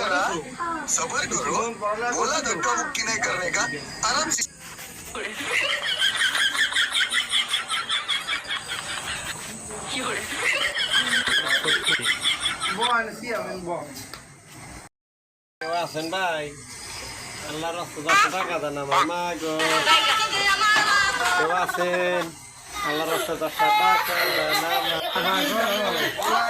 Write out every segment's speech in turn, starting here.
जरा सबर करो बोला धक्का मुक्की नहीं करने का आराम से আসেন ভাই আল্লাহ রাস্তা টাকা দেন আমার মা গো কেউ আসেন আল্লাহ রাস্তা টাকা দেন আমার মা গো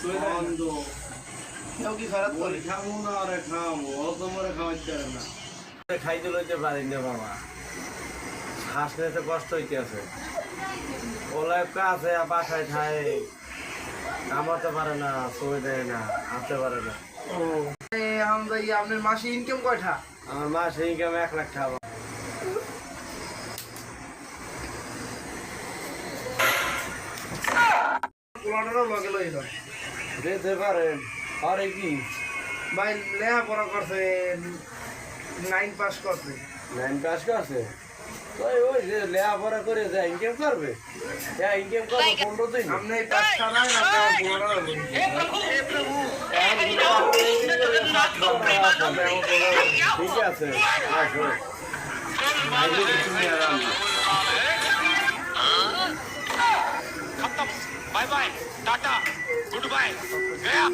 সয়ে দেয় কেউ কি খারাপ করে? খাব না ওরে খাব ও তোমারে খাওয়াইতে পারে না। খাইতে লইতে পারি না বাবা শ্বাস নিতে কষ্ট হইতে আছে। ওলা একটা আছে বাসায় খায় কামাতে পারে না দেয় না পারে না। ও। আমরা আপনার মাসে ইনকাম কয়টা? আমার মা সেই কামে এক লাখ খাব পোলাটারও লগে লই দিতে পারেন আরে কি? ভাই লেখাপড়া করছে নাইন পাস করছে। নাইন পাস করছে? ওই- ওই যে লেখাপড়া করে যায় ইনকাম করবে। হ্যাঁ ইনকাম করবে পনেরো দিন। আপনি এই পাস ছাড়াই না পোলাটারও লই ঠিক আছে। আসো। बाय टाटा गुड बाय गया